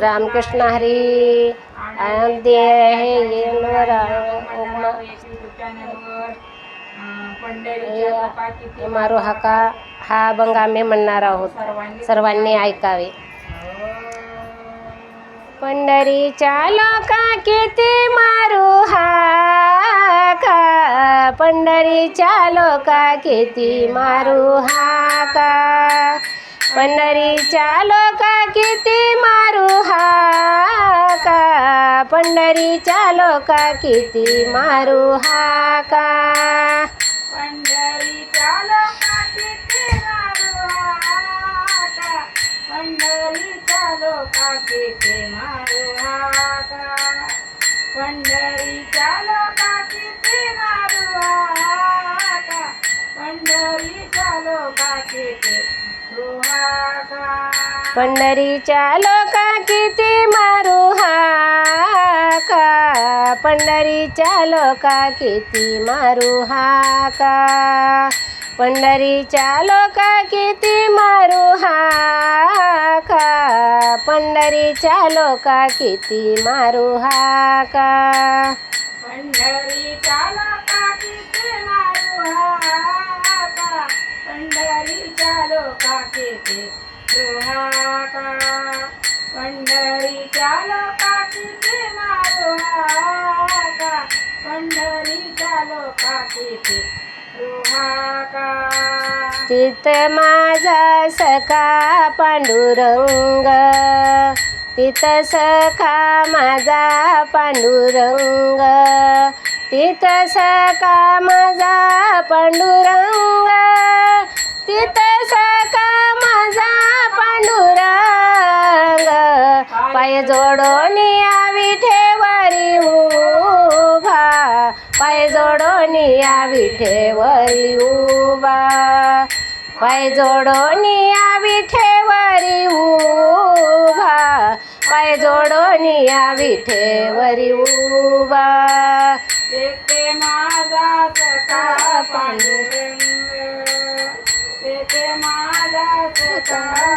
रामकृष्ण हरी। आनंदी आहे येणवर मारू हाका हा अभंग आम्ही म्हणणार आहोत. सर्वांनी ऐकावे. पंढरीच्या लोका किती मारू हाका पंढरीच्या लोका किती मारू हाका पंढरीच्या लोका किती मारू हाका पंढरीच्या लोका किती मारू हाका पंढरीच्या लोका किती मारू हाका पंढरीच्या लोका किती मारू हाका पंढरीच्या लोका किती मारू हाका पंढरीच्या लोका किती मारू हाका पंढरीच्या लोका किती मारू हाका पंढरीच्या लोका किती रुहाका पंढरीच्या पंढरीच्या तिथ माझा सखा पांडुरंग तिथ सखा माझा पांडुरंग तिथ सखा माझा पांडुरंग. पाय जोडून या विठेवरी उभा पाय जोडून या विठेवरी उभा पाय जोडून या विठेवरी उभा पाय जोडून या विठेवरी उभा तेथे माझा सखा पांडुरंग तेथे माझा सखा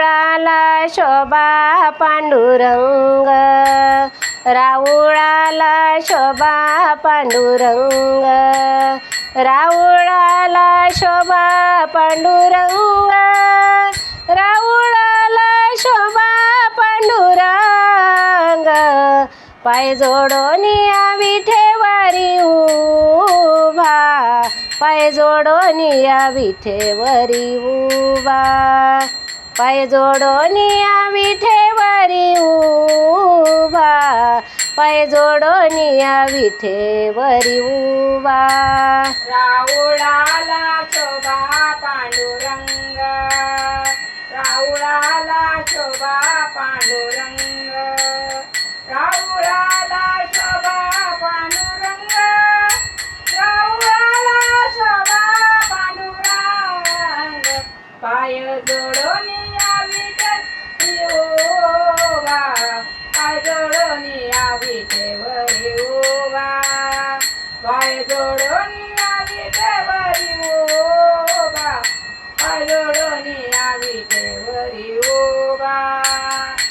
तेथे पांडुरंग. पांडुरंग राऊळाला शोभा पांडुरंग. राऊळाला शोभा पांडुरंग. राऊळाला शोभा पांडुरंग राऊळाला शोभा पांडुरंग. पाय जोडून यावी ठेवारी उभा. पाय जोडून यावी ठेवारी उभा. पाय जोडून या विठेवरी उभा पाय जोडून या विठेवरी उभा राऊळाला शोभा पांडुरंग जोडून या उभा पाय जोडून या उभा पाय जोडून या उभा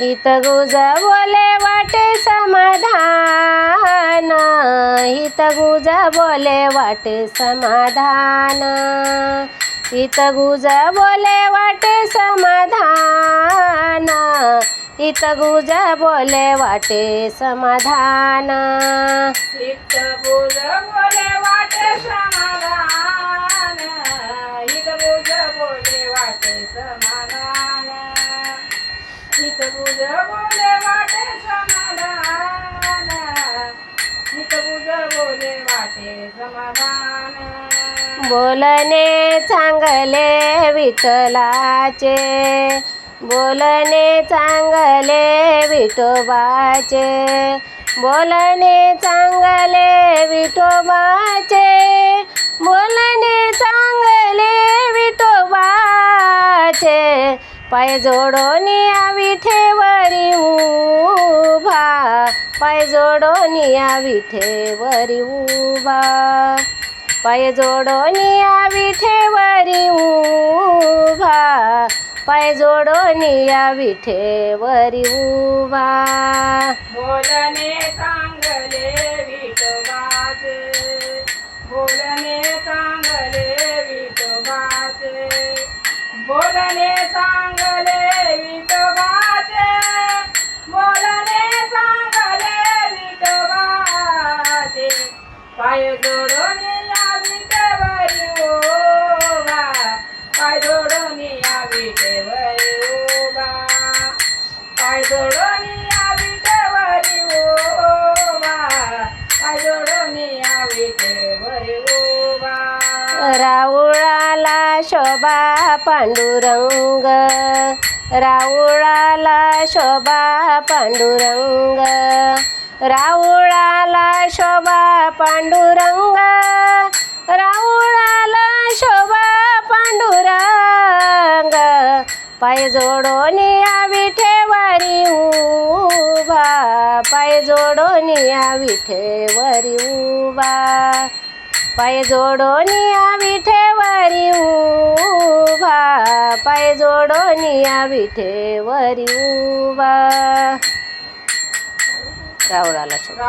हित गुज बोले वाटे समाधान. हित गुज बोले वाटे समाधान. हित गुज बोले वाटे समाधान. हित गुज बोले वाटे समाधान. हित बुज बोले वाटे समाधान. हित बुज बोले वाटे समाधान. हित बुज बोले वाटे समाधान. हित बुज बोले वाटे समाधान. बोलणे चांगले विठ्ठलाचे. बोलणे चांगले विठोबाचे. बोलणे चांगले विठोबाचे. बोलणे चांगले विठोबाचे. पाय जोडून या विठेवरी उभा. पाय जोडून या विठेवरी उभा. पाय जोडून या विठेवरी उभा. पाय जोडून या विठेवरी उभा. बोलणे चांगले विठोबाचे बोलणे चांगले विठोबाचे बोलणे चांगले विठोबाचे बोलणे चांगले विठोबाचे पाय जोडून या शोभा पांडुरंग. राऊळाला शोभा पांडुरंग. राऊळाला शोभा पांडुरंग. राऊळाला शोभा पांडुरंग. पाय जोडून या विठेवरी उभा. पाय जोडून या विठेवरी उभा. पाय जोडून या विठेवरी उभा पाय जोडून या विठेवरी उभा रावळाला शोभा